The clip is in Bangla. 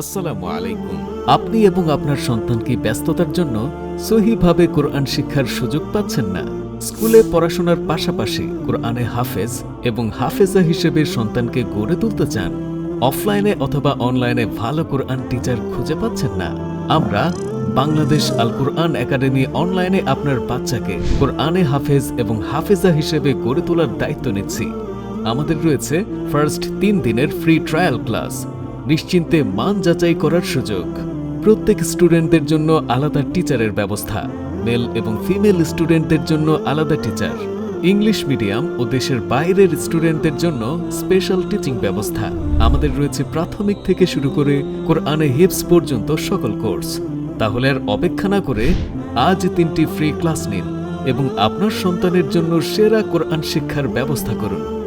আসসালামু আলাইকুম। আপনি এবং আপনার সন্তান কি ব্যস্ততার জন্য সহিভাবে কোরআন শিক্ষার সুযোগ পাচ্ছেন না। স্কুলে পড়াশোনার পাশাপাশি কোরআনে হাফেজ এবং হাফেজা হিসেবে সন্তানকে গড়ে তুলতে চান। অফলাইনে অথবা অনলাইনে ভালো কোরআন টিচার খুঁজে পাচ্ছেন না। আমরা বাংলাদেশ আল কোরআন একাডেমি অনলাইনে আপনার বাচ্চাকে কোরআনে হাফেজ এবং হাফেজা হিসেবে গড়ে তোলার দায়িত্ব নিচ্ছি। আমাদের রয়েছে ফার্স্ট তিন দিনের ফ্রি ট্রায়াল ক্লাস। নিশ্চিন্তে মান যাচাই করার সুযোগ। প্রত্যেক স্টুডেন্টদের জন্য আলাদা টিচারের ব্যবস্থা। মেল এবং ফিমেল স্টুডেন্টদের জন্য আলাদা টিচার। ইংলিশ মিডিয়াম ও দেশের বাইরের স্টুডেন্টদের জন্য স্পেশাল টিচিং ব্যবস্থা। আমাদের রয়েছে প্রাথমিক থেকে শুরু করে কোরআনে হিপস পর্যন্ত সকল কোর্স। তাহলে আর অপেক্ষা না করে আজ তিনটি ফ্রি ক্লাস নিন এবং আপনার সন্তানের জন্য সেরা কোরআন শিক্ষার ব্যবস্থা করুন।